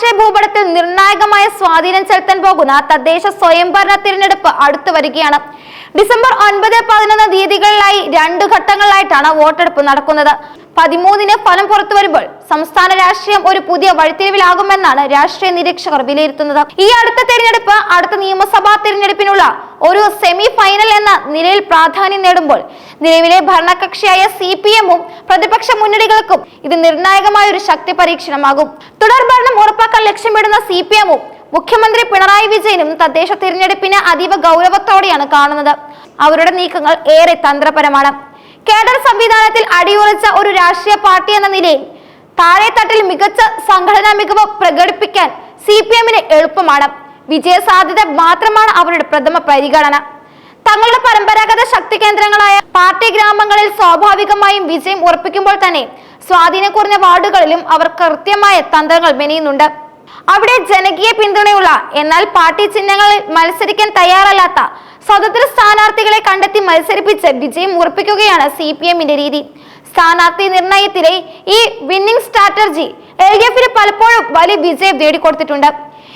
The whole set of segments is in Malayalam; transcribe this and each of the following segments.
രാഷ്ട്രീയ ഭൂപടത്തിൽ നിർണായകമായ സ്വാധീനം ചെലുത്താൻ പോകുന്ന തദ്ദേശ സ്വയംഭരണ തിരഞ്ഞെടുപ്പ് അടുത്തു വരികയാണ്. ഡിസംബർ ഒൻപത് പതിനൊന്ന് തീയതികളിലായി രണ്ട് ഘട്ടങ്ങളിലായിട്ടാണ് വോട്ടെടുപ്പ് നടക്കുന്നത്. പതിമൂന്നിന് ഫലം പുറത്തു വരുമ്പോൾ സംസ്ഥാന രാഷ്ട്രീയം ഒരു പുതിയ വഴിത്തിരിവിലാകുമെന്നാണ് രാഷ്ട്രീയ നിരീക്ഷകർ വിലയിരുത്തുന്നത്. ഈ അടുത്ത തിരഞ്ഞെടുപ്പ് അടുത്ത നിയമസഭാ തിരഞ്ഞെടുപ്പിനുള്ള ഒരു സെമി ഫൈനൽ എന്ന നിലയിൽ പ്രാധാന്യം നേടുമ്പോൾ നിലവിലെ ഭരണകക്ഷിയായ സി പി എമ്മും പ്രതിപക്ഷ മുന്നണികൾക്കും ഇത് നിർണായകമായ ഒരു ശക്തി പരീക്ഷണമാകും. തുടർ ഭരണം ഉറപ്പാക്കാൻ ലക്ഷ്യമിടുന്ന സി പി എമ്മും മുഖ്യമന്ത്രി പിണറായി വിജയനും തദ്ദേശ തിരഞ്ഞെടുപ്പിന് അതീവ ഗൗരവത്തോടെയാണ് കാണുന്നത്. അവരുടെ നീക്കങ്ങൾ ഏറെ തന്ത്രപരമാണ്. കേഡർ സംവിധാനത്തിൽ അടിയുറച്ച ഒരു രാഷ്ട്രീയ പാർട്ടി എന്ന നിലയിൽ താഴെത്തട്ടിൽ മികച്ച സംഘടനാ മികവ് പ്രകടിപ്പിക്കാൻ സി പി എമ്മിന് എളുപ്പമാണ്. വിജയ സാധ്യത മാത്രമാണ് അവരുടെ പ്രഥമ പരിഗണന. തങ്ങളുടെ പരമ്പരാഗത ശക്തി കേന്ദ്രങ്ങളായ പാർട്ടി ഗ്രാമങ്ങളിൽ സ്വാഭാവികമായും വിജയം ഉറപ്പിക്കുമ്പോൾ തന്നെ സ്വാധീനം കുറഞ്ഞ വാർഡുകളിലും അവർ കൃത്യമായ തന്ത്രങ്ങൾ മെനയുന്നുണ്ട്. അവിടെ ജനകീയ പിന്തുണയുള്ള എന്നാൽ പാർട്ടി ചിഹ്നങ്ങളിൽ മത്സരിക്കാൻ തയ്യാറല്ലാത്ത സ്വതന്ത്ര സ്ഥാനാർത്ഥികളെ കണ്ടെത്തി മത്സരിപ്പിച്ച് വിജയം ഉറപ്പിക്കുകയാണ് സി പി എമ്മിന്റെ രീതി. സ്ഥാനാർത്ഥി നിർണയത്തിലെ ഈ വിന്നിംഗ് സ്ട്രാറ്റജി എൽ ഡി എഫിന് പലപ്പോഴും വലിയ വിജയം നേടിക്കൊടുത്തിട്ടുണ്ട്.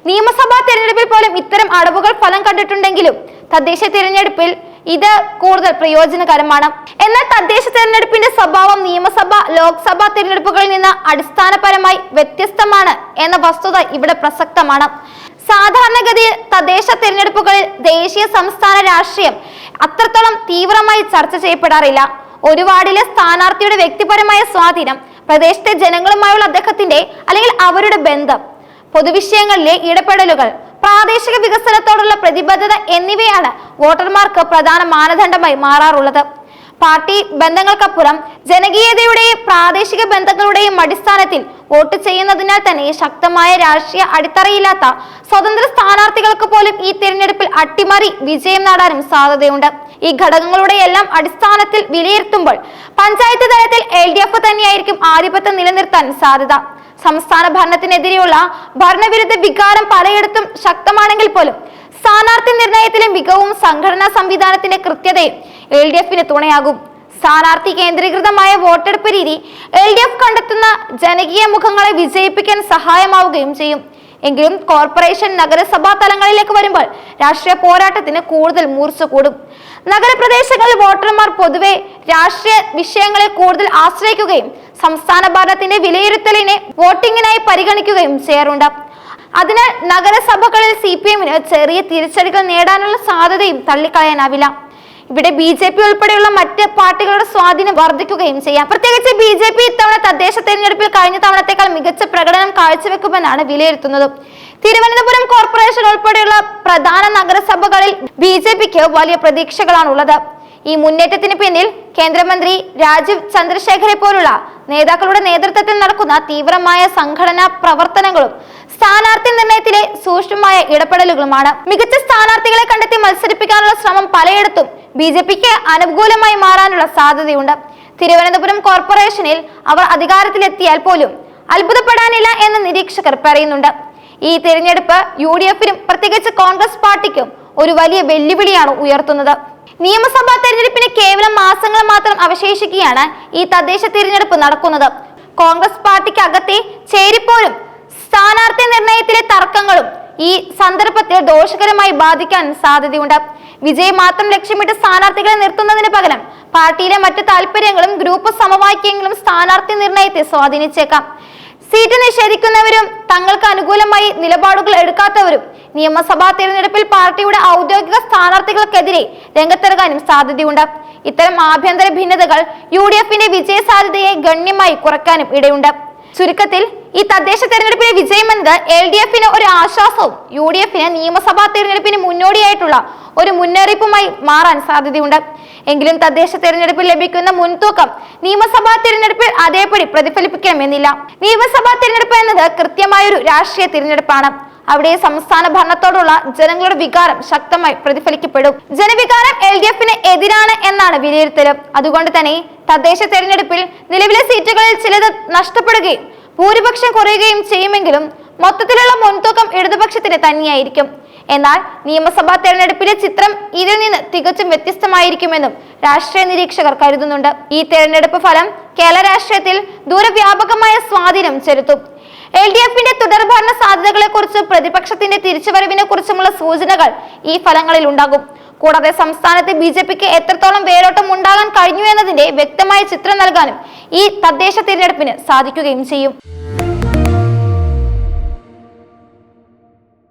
നിയമസഭാ തെരഞ്ഞെടുപ്പിൽ പോലും ഇത്തരം അടവുകൾ ഫലം കണ്ടിട്ടുണ്ടെങ്കിലും തദ്ദേശ തിരഞ്ഞെടുപ്പിൽ ഇത് കൂടുതൽ പ്രയോജനകരമാണ്. എന്നാൽ തദ്ദേശ തെരഞ്ഞെടുപ്പിന്റെ സ്വഭാവം നിയമസഭ ലോക്സഭാ തിരഞ്ഞെടുപ്പുകളിൽ നിന്ന് അടിസ്ഥാനപരമായി വ്യത്യസ്തമാണ് എന്ന വസ്തുത ഇവിടെ പ്രസക്തമാണ്. സാധാരണഗതിയിൽ തദ്ദേശ തിരഞ്ഞെടുപ്പുകളിൽ ദേശീയ സംസ്ഥാന രാഷ്ട്രീയം അത്രത്തോളം തീവ്രമായി ചർച്ച ചെയ്യപ്പെടാറില്ല. ഒരു വാർഡിലെ സ്ഥാനാർത്ഥിയുടെ വ്യക്തിപരമായ സ്വാധീനം പ്രദേശത്തെ ജനങ്ങളുമായുള്ള അദ്ദേഹത്തിന്റെ അല്ലെങ്കിൽ അവരുടെ ബന്ധം പൊതുവിഷയങ്ങളിലെ ഇടപെടലുകൾ പ്രാദേശിക വികസനത്തോടുള്ള പ്രതിബദ്ധത എന്നിവയാണ് വോട്ടർമാർക്ക് പ്രധാന മാനദണ്ഡമായി മാറാറുള്ളത്. പാർട്ടി ബന്ധങ്ങൾക്കപ്പുറം ജനകീയതയുടെയും പ്രാദേശിക ബന്ധങ്ങളുടെയും അടിസ്ഥാനത്തിൽ വോട്ട് ചെയ്യുന്നതിനാൽ തന്നെ ശക്തമായ രാഷ്ട്രീയ അടിത്തറയില്ലാത്ത സ്വതന്ത്ര സ്ഥാനാർത്ഥികൾക്ക് പോലും ഈ തിരഞ്ഞെടുപ്പിൽ അട്ടിമറി വിജയം നേടാനും സാധ്യതയുണ്ട്. ഈ ഘടകങ്ങളുടെ എല്ലാം അടിസ്ഥാനത്തിൽ വിലയിരുത്തുമ്പോൾ പഞ്ചായത്ത് തലത്തിൽ എൽ തന്നെയായിരിക്കും ആധിപത്യം നിലനിർത്താൻ സാധ്യത. സംസ്ഥാന ഭരണത്തിനെതിരെയുള്ള ഭരണവിരുദ്ധ വികാരം പലയിടത്തും ശക്തമാണെങ്കിൽ പോലും സ്ഥാനാർത്ഥി നിർണയത്തിലെ മികവും സംഘടനാ സംവിധാനത്തിന്റെ കൃത്യതയും എൽ ഡി എഫിന് തുണയാകും. സ്ഥാനാർത്ഥി കേന്ദ്രീകൃതമായ വോട്ടെടുപ്പ് രീതി എൽ ഡി എഫ് കണ്ടെത്തുന്ന ജനകീയ മുഖങ്ങളെ വിജയിപ്പിക്കാൻ സഹായമാവുകയും ചെയ്യും. എങ്കിലും കോർപ്പറേഷൻ നഗരസഭാ തലങ്ങളിലേക്ക് വരുമ്പോൾ രാഷ്ട്രീയ പോരാട്ടത്തിന് കൂടുതൽ മൂർച്ച കൂടും. നഗരപ്രദേശങ്ങളിൽ വോട്ടർമാർ പൊതുവെ രാഷ്ട്രീയ വിഷയങ്ങളെ കൂടുതൽ ആശ്രയിക്കുകയും സംസ്ഥാന ഭരണത്തിന്റെ വിലയിരുത്തലിനെ വോട്ടിങ്ങിനായി പരിഗണിക്കുകയും ചെയ്യാറുണ്ട്. അതിനാൽ നഗരസഭകളിൽ സി പി എമ്മിന് ചെറിയ തിരിച്ചടികൾ നേടാനുള്ള സാധ്യതയും തള്ളിക്കളയാനാവില്ല. ഇവിടെ ബി ജെ പി ഉൾപ്പെടെയുള്ള മറ്റ് പാർട്ടികളുടെ സ്വാധീനം വർദ്ധിക്കുകയും ചെയ്യാം. പ്രത്യേകിച്ച് ബി ജെ പി ഇത്തവണ തദ്ദേശ തെരഞ്ഞെടുപ്പിൽ കഴിഞ്ഞ തവണത്തേക്കാൾ മികച്ച പ്രകടനം കാഴ്ചവെക്കുമെന്നാണ് വിലയിരുത്തുന്നത്. തിരുവനന്തപുരം കോർപ്പറേഷൻ ഉൾപ്പെടെയുള്ള പ്രധാന നഗരസഭകളിൽ ബി ജെ പിക്ക് വലിയ പ്രതീക്ഷകളാണുള്ളത്. ഈ മുന്നേറ്റത്തിന് പിന്നിൽ കേന്ദ്രമന്ത്രി രാജീവ് ചന്ദ്രശേഖരെ പോലുള്ള നേതാക്കളുടെ നേതൃത്വത്തിൽ നടക്കുന്ന തീവ്രമായ സംഘടനാ പ്രവർത്തനങ്ങളും സ്ഥാനാർത്ഥി നിർണയത്തിലെ സൂക്ഷ്മമായ ഇടപെടലുകളുമാണ്. മികച്ച സ്ഥാനാർത്ഥികളെ കണ്ടെത്തി മത്സരിപ്പിക്കാനുള്ള ശ്രമം പലയിടത്തും ബി ജെ പിക്ക് അനുകൂലമായി മാറാനുള്ള സാധ്യതയുണ്ട്. തിരുവനന്തപുരം കോർപ്പറേഷനിൽ അവർ അധികാരത്തിലെത്തിയാൽ പോലും അത്ഭുതപ്പെടാനില്ല എന്ന് നിരീക്ഷകർ പറയുന്നുണ്ട്. ഈ തിരഞ്ഞെടുപ്പ് യു ഡി എഫിനും പ്രത്യേകിച്ച് കോൺഗ്രസ് പാർട്ടിക്കും ഒരു വലിയ വെല്ലുവിളിയാണ് ഉയർത്തുന്നത്. നിയമസഭാ തെരഞ്ഞെടുപ്പിന് കേവലം മാസങ്ങൾ മാത്രം അവശേഷിക്കുകയാണ് ഈ തദ്ദേശ തിരഞ്ഞെടുപ്പ് നടക്കുന്നത്. കോൺഗ്രസ് പാർട്ടിക്ക് അകത്തെ ചേരിപ്പോരും സ്ഥാനാർത്ഥി നിർണയത്തിലെ തർക്കങ്ങളും ഈ സന്ദർഭത്തിൽ ദോഷകരമായി ബാധിക്കാൻ സാധ്യതയുണ്ട്. വിജയം മാത്രം ലക്ഷ്യമിട്ട് സ്ഥാനാർത്ഥികളെ നിർത്തുന്നതിന് പകരം പാർട്ടിയിലെ മറ്റ് താല്പര്യങ്ങളും ഗ്രൂപ്പ് സമവാക്യങ്ങളും സ്ഥാനാർത്ഥി നിർണയത്തെ സ്വാധീനിച്ചേക്കാം. സീറ്റ് നിഷേധിക്കുന്നവരും തങ്ങൾക്ക് അനുകൂലമായി നിലപാടുകൾ എടുക്കാത്തവരും നിയമസഭാ തിരഞ്ഞെടുപ്പിൽ പാർട്ടിയുടെ ഔദ്യോഗിക സ്ഥാനാർത്ഥികൾക്കെതിരെ രംഗത്തിറങ്ങാനും സാധ്യതയുണ്ട്. ഇത്തരം ആഭ്യന്തര ഭിന്നതകൾ യു ഡി എഫിന്റെ വിജയ സാധ്യതയെ ഗണ്യമായി കുറയ്ക്കാനും ഇടയുണ്ട്. ചുരുക്കത്തിൽ ഈ തദ്ദേശ തെരഞ്ഞെടുപ്പിലെ വിജയം എന്നത് എൽ ഡി എഫിന് ഒരു ആശ്വാസവും യു ഡി എഫിന് നിയമസഭാ തെരഞ്ഞെടുപ്പിന് മുന്നോടിയായിട്ടുള്ള ഒരു മുന്നറിയിപ്പുമായി മാറാൻ സാധ്യതയുണ്ട്. എങ്കിലും തദ്ദേശ തെരഞ്ഞെടുപ്പിൽ ലഭിക്കുന്ന മുൻതൂക്കം നിയമസഭാ തെരഞ്ഞെടുപ്പിൽ അതേപടി പ്രതിഫലിപ്പിക്കണമെന്നില്ല. നിയമസഭാ തെരഞ്ഞെടുപ്പ് എന്നത് കൃത്യമായൊരു രാഷ്ട്രീയ തിരഞ്ഞെടുപ്പാണ്. അവിടെ സംസ്ഥാന ഭരണത്തോടുള്ള ജനങ്ങളുടെ വികാരം ശക്തമായി പ്രതിഫലിക്കപ്പെടും. ജനവികാരം എൽ ഡി എഫിന് എതിരാണ് എന്നാണ് വിലയിരുത്തൽ അതുകൊണ്ട് തന്നെ തദ്ദേശ തെരഞ്ഞെടുപ്പിൽ നിലവിലെ സീറ്റുകളിൽ ചിലത് നഷ്ടപ്പെടുകയും ഭൂരിപക്ഷം കുറയുകയും ചെയ്യുമെങ്കിലും മൊത്തത്തിലുള്ള മുൻതൂക്കം ഇടതുപക്ഷത്തിന് തന്നെയായിരിക്കും. എന്നാൽ നിയമസഭാ തെരഞ്ഞെടുപ്പിലെ ചിത്രം ഇതിൽ നിന്ന് തികച്ചും വ്യത്യസ്തമായിരിക്കുമെന്നും രാഷ്ട്രീയ നിരീക്ഷകർ കരുതുന്നുണ്ട്. ഈ തെരഞ്ഞെടുപ്പ് ഫലം കേരള രാഷ്ട്രീയത്തിൽ ദൂരവ്യാപകമായ സ്വാധീനം ചെലുത്തും. എൽ ഡി എഫിന്റെ തുടർഭരണ സാധ്യതകളെ കുറിച്ച് പ്രതിപക്ഷത്തിന്റെ തിരിച്ചുവരവിനെ കുറിച്ചുമുള്ള സൂചനകൾ ഈ ഫലങ്ങളിൽ ഉണ്ടാകും. കൂടാതെ സംസ്ഥാനത്ത് ബി ജെ പിക്ക് എത്രത്തോളം വേരോട്ടം ഉണ്ടാകാൻ കഴിഞ്ഞു എന്നതിന്റെ വ്യക്തമായ ചിത്രം നൽകാനും ഈ തദ്ദേശ തിരഞ്ഞെടുപ്പിന് സാധിക്കുകയും ചെയ്യും.